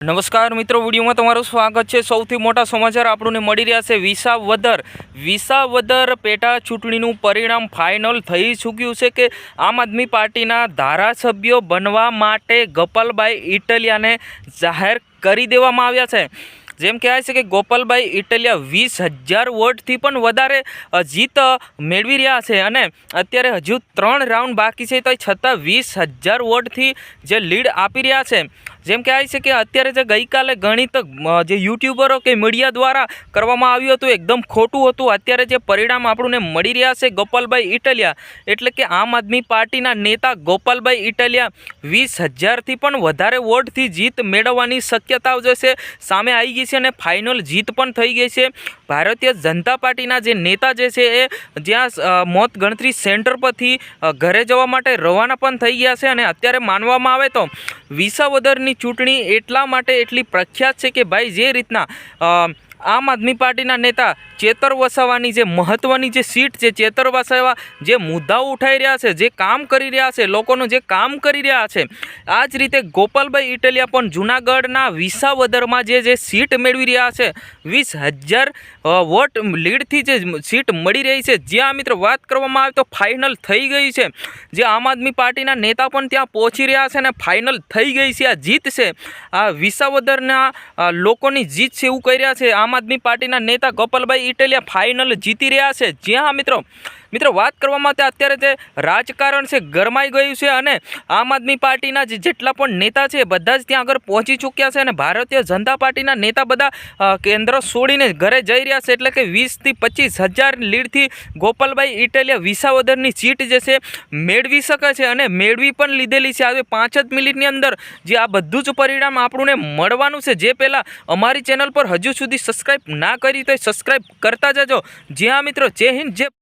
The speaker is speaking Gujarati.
નમસ્કાર મિત્રો, વિડીયોમાં તમારું સ્વાગત છે. સૌથી મોટા સમાચાર આપણને મળી રહ્યા છે. વિસાવદર વિસાવદર પેટા ચૂંટણીનું પરિણામ ફાઇનલ થઈ ચૂક્યું છે કે આમ આદમી પાર્ટીના ધારાસભ્યો બનવા માટે ગોપાલભાઈ ઇટલિયાને જાહેર કરી દેવામાં આવ્યા છે. જેમ કહેવાય છે કે ગોપાલભાઈ ઇટલિયા વીસ હજાર વોટથી પણ વધારે જીત મેળવી રહ્યા છે અને અત્યારે હજુ ત્રણ રાઉન્ડ બાકી છે. તો છતાં વીસ હજાર વોટથી જે લીડ આપી રહ્યા છે. જેમ કહેવાય છે કે અત્યારે જે ગઈકાલે ગણિત જે યુટ્યુબરો કે મીડિયા દ્વારા કરવામાં આવ્યું હતું, એકદમ ખોટું હતું. અત્યારે જે પરિણામ આપણને મળી રહ્યા છે ગોપાલભાઈ ઇટલિયા એટલે કે આમ આદમી પાર્ટીના નેતા ગોપાલભાઈ ઇટલિયા વીસ હજારથી પણ વધારે વોટથી જીત મેળવવાની શક્યતાઓ જે છે સામે આવી ગઈ છે અને ફાઇનલ જીત પણ થઈ ગઈ છે. ભારતીય જનતા પાર્ટીના જે નેતા જે છે એ જ્યાં મોત ગણતરી સેન્ટર પરથી ઘરે જવા માટે રવાના પણ થઈ ગયા છે અને અત્યારે માનવામાં આવે તો વિસાવદરની ચૂંટણી એટલા માટે એટલી પ્રખ્યાત છે કે ભાઈ જે રીતના આમ આદમી પાર્ટીના નેતા ચેતર વસાવાની જે મહત્ત્વની જે સીટ છે, ચેતર વસાવા જે મુદ્દાઓ ઉઠાઈ રહ્યા છે, જે કામ કરી રહ્યા છે, લોકોનું જે કામ કરી રહ્યા છે આ જ રીતે ગોપાલભાઈ ઇટલિયા પણ જૂનાગઢના વિસાવદરમાં જે જે સીટ મેળવી રહ્યા છે, વીસ હજાર વોટ લીડથી જે સીટ મળી રહી છે, જ્યાં મિત્રો, વાત કરવામાં આવે તો ફાઇનલ થઈ ગઈ છે, જે આમ આદમી પાર્ટીના નેતા પણ ત્યાં પહોંચી રહ્યા છે અને ફાઇનલ થઈ ગઈ છે, આ જીત છે, આ વિસાવદરના લોકોની જીત છે એવું કહી રહ્યા છે, આમ આદમી પાર્ટીના નેતા ગોપાલભાઈ ઇટલિયા ફાઇનલ જીતી રહ્યા છે. જ્યાં મિત્રો મિત્રો, વાત કરવામાં તે અત્યારે જે રાજકારણ છે, ગરમાઈ ગયું છે અને આમ આદમી પાર્ટીના જે જેટલા પણ નેતા છે બધા જ ત્યાં આગળ પહોંચી ચૂક્યા છે અને ભારતીય જનતા પાર્ટીના નેતા બધા કેન્દ્ર છોડીને ઘરે જઈ રહ્યા છે એટલે કે વીસથી પચીસ હજાર લીડથી ગોપાલભાઈ ઇટાલિયા વિસાવદરની સીટ જે છે, મેળવી શકે છે અને મેળવી પણ લીધેલી છે. આજે પાંચ જ મિનિટની અંદર જે આ બધું જ પરિણામ આપણને મળવાનું છે. જે પહેલાં અમારી ચેનલ પર હજુ સુધી સબસ્ક્રાઈબ ના કરી તો સબસ્ક્રાઈબ કરતા જજો. જ્યાં મિત્રો, જય હિન્દ, જય